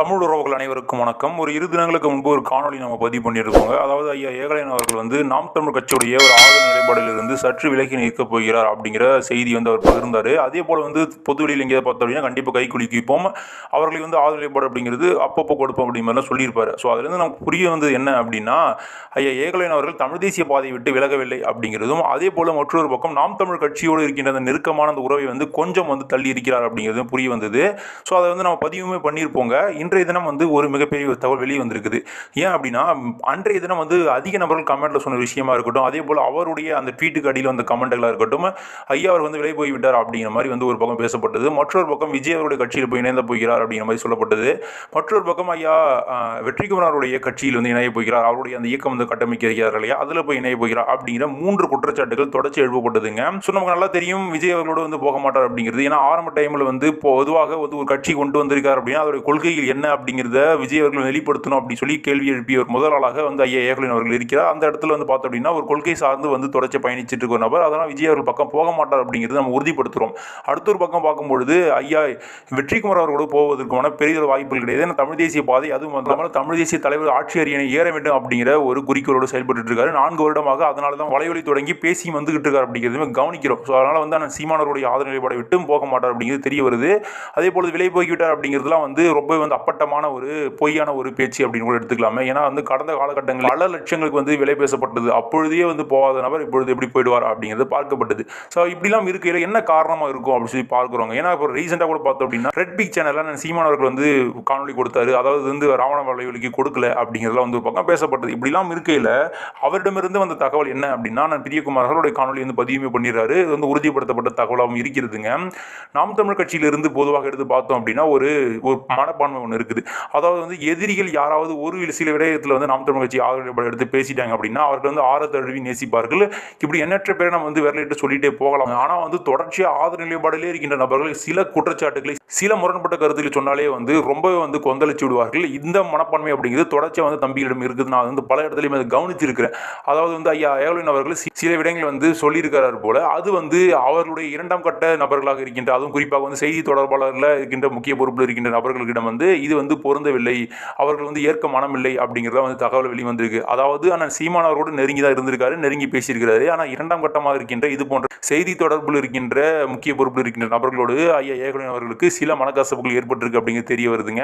தமிழ் உறவுகள் அனைவருக்கும் வணக்கம். ஒரு இரு தினங்களுக்கு முன்பு ஒரு காணொலி நம்ம பதிவு பண்ணியிருக்கோங்க. அதாவது ஐயா ஏகலையன் அவர்கள் வந்து நாம் தமிழ் கட்சியுடைய ஒரு ஆதரவு நிலைப்பாடிலிருந்து சற்று விலகி நிற்கப் போகிறார் அப்படிங்கிற செய்தி வந்து அவர் பகிர்ந்தார். அதே போல் வந்து பொதுவெளியில் எங்கேயாவது பார்த்தோம் அப்படின்னா கண்டிப்பாக கை குலுக்கிப்போம். அவர்களுக்கு வந்து ஆதரவு ஏற்பாடு அப்படிங்கிறது அப்பப்போ கொடுப்போம் அப்படிங்கிற மாதிரிலாம் ஸோ அதுலேருந்து நமக்கு புரிய வந்தது என்ன அப்படின்னா ஐயா ஏகலையன் அவர்கள் தமிழ் தேசிய பாதையை விட்டு விலகவில்லை அப்படிங்கிறதும் அதே போல் மற்றொரு பக்கம் நாம் தமிழ் கட்சியோடு இருக்கின்ற அந்த நெருக்கமான அந்த உறவை வந்து கொஞ்சம் வந்து தள்ளி இருக்கிறார் அப்படிங்கிறதும் புரிய வந்தது. ஸோ அதை வந்து நம்ம பதிவுமே பண்ணியிருப்போங்க. இன்றைய தினம் வந்து ஒரு மிகப்பெரிய தகவல் வெளியே வந்திருக்குது. ஏன் அப்படின்னா அன்றைய தினம் வந்து அதிக நபர்கள் கமெண்ட்டில் சொன்ன விஷயமா இருக்கட்டும் அதே போல் அவருடைய அந்த ட்வீட்டுக்கு அடியில் வந்த கமெண்ட்டுகளாக இருக்கட்டும் ஐயா அவர் வந்து விலை போய் விட்டார் அப்படிங்கிற மாதிரி வந்து ஒரு பக்கம் பேசப்பட்டது. மற்றொரு பக்கம் விஜய் அவருடைய கட்சியில் போய் இணைந்த போகிறார் அப்படிங்கிற மாதிரி சொல்லப்பட்டது. மற்றொரு பக்கம் ஐயா ஆஹ், கட்சியில் வந்து இணைய போகிறார். அவருடைய அந்த இயக்கம் வந்து கட்டமைக்க இல்லையா? அதில் போய் இணைய போகிறார் அப்படிங்கிற மூன்று குற்றச்சாட்டுகள் தொடர்ச்சி எழுப்பப்பட்டதுங்க. ஸோ நமக்கு நல்லா தெரியும் விஜய் அவர்களோட வந்து போக மாட்டார் அப்படிங்கிறது. ஏன்னா ஆரம்ப டைமில் வந்து பொதுவாக வந்து ஒரு கட்சி கொண்டு வந்திருக்கார் அப்படின்னா அதோடைய கொள்கைகள் என்ன அப்படிங்கிறத விஜய் அவர்கள் வெளிப்படுத்தணும் அப்படின்னு சொல்லி கேள்வி எழுப்பியவர் முதல் ஆளாக வந்து ஐயா ஏகலின் அவர்கள் இருக்கிறார். அந்த இடத்துல வந்து பார்த்தோம் அப்படின்னா ஒரு கொள்கை சார்ந்து வந்து தொடர்ச்சி பயணிச்சிட்டு இருக்க நபர் அதனால் விஜய் அவர்கள் பக்கம் போக மாட்டார் அப்படிங்கிறது நம்ம உறுதிப்படுத்துகிறோம் அடுத்த ஒரு பக்கம் பார்க்கும்பொழுது ஐயா வெற்றிக்குமார் அவர்களோடு போவதற்கான பெரிய வாய்ப்புகள் கிடையாது. ஏன்னா தமிழ் தேசிய பாதை அதுவும் இல்லாமல் தமிழ் தேசிய தலைவர் ஆட்சி அரியணை ஏற வேண்டும் அப்படிங்கிற ஒரு குறிக்கோளோடு செயல்பட்டு இருக்காரு. நான்கு வருடமாக அதனால தான் வலைவலி தொடங்கி பேசி வந்துகிட்டு இருக்காரு அப்படிங்கிறதுமே கவனிக்கிறோம். ஸோ அதனால வந்து அந்த சீமானவருடைய ஆதரவு நிலைப்பாடை விட்டும் போக மாட்டார் அப்படிங்கிறது தெரிய வருது. அதே போல விலை போய்விட்டார் அப்படிங்கிறதுலாம் வந்து ரொம்ப வந்து அப்பட்டமான ஒரு பொய்யான ஒரு பேச்சு அப்படின்னு கூட எடுத்துக்கலாமே. ஏன்னா வந்து கடந்த காலகட்டங்களில் பல லட்சங்களுக்கு வந்து விலை பேசப்பட்டது. அப்பொழுதே வந்து போகாத நபர் இப்பொழுது எப்படி போயிடுவார் அப்படிங்கிறது பார்க்கப்பட்டது. ஸோ இப்படிலாம் இருக்கையில் என்ன காரணமாக இருக்கும் அப்படின்னு சொல்லி பார்க்குறோங்க ஏன்னா இப்போ ரீசெண்டாக கூட பார்த்தோம் அப்படின்னா ரெட் பிக் சேனலில் நான் சீமானவர்கள் வந்து காணொலி கொடுத்தாரு. அதாவது வந்து ராவண வலைவலிக்கு கொடுக்கல அப்படிங்கிறதெல்லாம் வந்து ஒரு பக்கம் பேசப்பட்டது. இப்படிலாம் இருக்கையில் அவரிடமிருந்து வந்த தகவல் என்ன அப்படின்னா நான் பிரியகுமார் அவர்களுடைய காணொலி வந்து பதிவுமே பண்ணிடுறாரு. இது வந்து உறுதிப்படுத்தப்பட்ட தகவலாகவும் இருக்கிறதுங்க. நாம் தமிழ் கட்சியிலிருந்து பொதுவாக எடுத்து பார்த்தோம் அப்படின்னா ஒரு ஒரு மனப்பான்மை ஒன்று இருக்குது. அதாவது வந்து எதிரிகள் யாராவது ஒரு சில விடயத்தில் வந்து நாம் தமிழ் கட்சி ஆதரவு எடுத்து பேசிட்டாங்க அப்படின்னா அவர்கள் வந்து ஆற தழுவி நேசிப்பார்கள். இப்படி எண்ணற்ற பேரை நம்ம வந்து விரலிட்டு சொல்லிட்டே போகலாம். ஆனால் வந்து தொடர்ச்சியாக ஆதரவு நிலைப்பாடிலே இருக்கின்ற நபர்கள் சில குற்றச்சாட்டுகளை சில முரண்பட்ட கருத்துக்கள் சொன்னாலே வந்து ரொம்பவே வந்து கொந்தளிச்சு விடுவார்கள். இந்த மனப்பான்மை அப்படிங்கிறது தொடர்ச்சியாக வந்து தம்பிகளிடம் இருக்குது நான் வந்து பல இடத்துலையும் அதை கவனிச்சிருக்கிறேன். அதாவது வந்து ஐயா ஏவலின் அவர்கள் சில விடயங்கள் வந்து சொல்லியிருக்கிறார் போல அது வந்து அவர்களுடைய இரண்டாம் கட்ட நபர்களாக இருக்கின்ற அதுவும் குறிப்பாக வந்து செய்தி தொடர்பாளரில் இருக்கின்ற முக்கிய பொறுப்பில் இருக்கின்ற நபர்களிடம் வந்து இது வந்து பொருந்தவில்லை அவர்கள் வந்து ஏற்க மனமில்லை அப்படிங்கிறத வந்து தகவல் வெளிவந்திருக்கு. அதாவது ஆனால் சீமானவரோடு நெருங்கி தான் இருந்திருக்காரு நெருங்கி பேசியிருக்கிறார். ஆனால் இரண்டாம் கட்டமாக இருக்கின்ற இது போன்ற செய்தி தொடர்பில் இருக்கின்ற முக்கிய பொறுப்பில் இருக்கின்ற நபர்களோடு ஐயா ஏகலின் அவர்களுக்கு சில மனக்கசப்புகள் ஏற்பட்டிருக்கு அப்படிங்கிறது தெரிய வருதுங்க.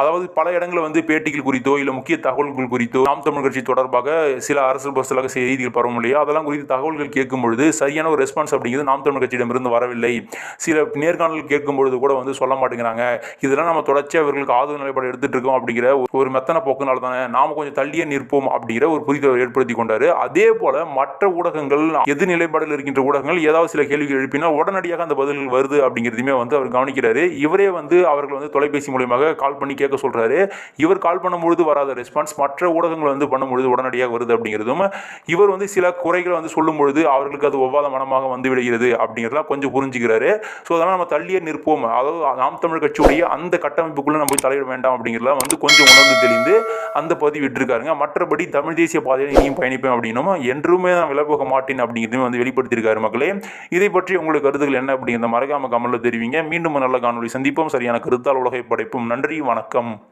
அதாவது பல இடங்களில் வந்து பேட்டிகள் குறித்தோ இல்லை முக்கிய தகவல்கள் குறித்தோ நாம் தமிழ் கட்சி தொடர்பாக சில அரசு பஸ்ஸலாக செய்திகள் பரவும் இல்லையா? அதெல்லாம் குறித்து தகவல்கள் கேட்கும் பொழுது சரியான ஒரு ரெஸ்பான்ஸ் அப்படிங்கிறது நாம் தமிழ் கட்சியிடமிருந்து வரவில்லை. சில நேர்காணல் கேட்கும் பொழுது கூட வந்து சொல்ல மாட்டேங்கிறாங்க. இதெல்லாம் நம்ம தொடர்ச்சியாக அவர்களுக்கு ஆதரவு நிலைப்பாடு எடுத்துட்டு இருக்கோம் அப்படிங்கிற ஒரு மெத்தன போக்குனால தானே நாம கொஞ்சம் தள்ளியே நிற்போம் அப்படிங்கிற ஒரு புரிதலை ஏற்படுத்தி கொண்டாரு. அதே போல மற்ற ஊடகங்கள் எது நிலைப்பாடில் இருக்கின்ற ஊடகங்கள் ஏதாவது சில கேள்விகள் எழுப்பினால் உடனடியாக அந்த பதில்கள் வருது அப்படிங்கிறதுமே வந்து அவர் கவனிக்கிறாரு. இவரே வந்து அவர்கள் வந்து தொலைபேசி மூலியமாக கால் பண்ணி கேட்க சொல்றாரு. இவர் கால் பண்ணும்பொழுது வராத ரெஸ்பான்ஸ் மற்ற ஊடகங்கள் வந்து பண்ணும்பொழுது உடனடியாக வருது அப்படிங்கிறதும் இவர் வந்து சில குறைகளை வந்து சொல்லும் பொழுது அவர்களுக்கு அது ஒவ்வாத மனமாக வந்து விடுகிறது அப்படிங்கிறதெல்லாம் கொஞ்சம் புரிஞ்சுக்கிறாரு. ஸோ அதெல்லாம் நம்ம தள்ளியே நிற்போம். அதாவது நாம் தமிழ் கட்சியுடைய அந்த கட்டமைப்புக்குள்ளே நம்ம போய் தலையிட வேண்டாம் அப்படிங்கிறதெல்லாம் வந்து கொஞ்சம் உணர்ந்து தெளிந்து அந்த பதிவு விட்டுருக்காருங்க. மற்றபடி தமிழ் தேசிய பாதையில் இனியும் பயணிப்பேன் அப்படின்னும் என்றுமே நான் வரப்போக மாட்டேன் அப்படிங்கிறதுமே வந்து வெளிப்படுத்தியிருக்காரு மக்களே. இதை பற்றி உங்களுக்கு கருத்துக்கள் என்ன அப்படிங்கிறத மறக்காம கமலில் தெரிவிங்க. மீண்டும் நல்ல காணொலி சந்திப்போம். சரியான கருத்தால் உலகை படைப்போம். நன்றி வணக்கம்.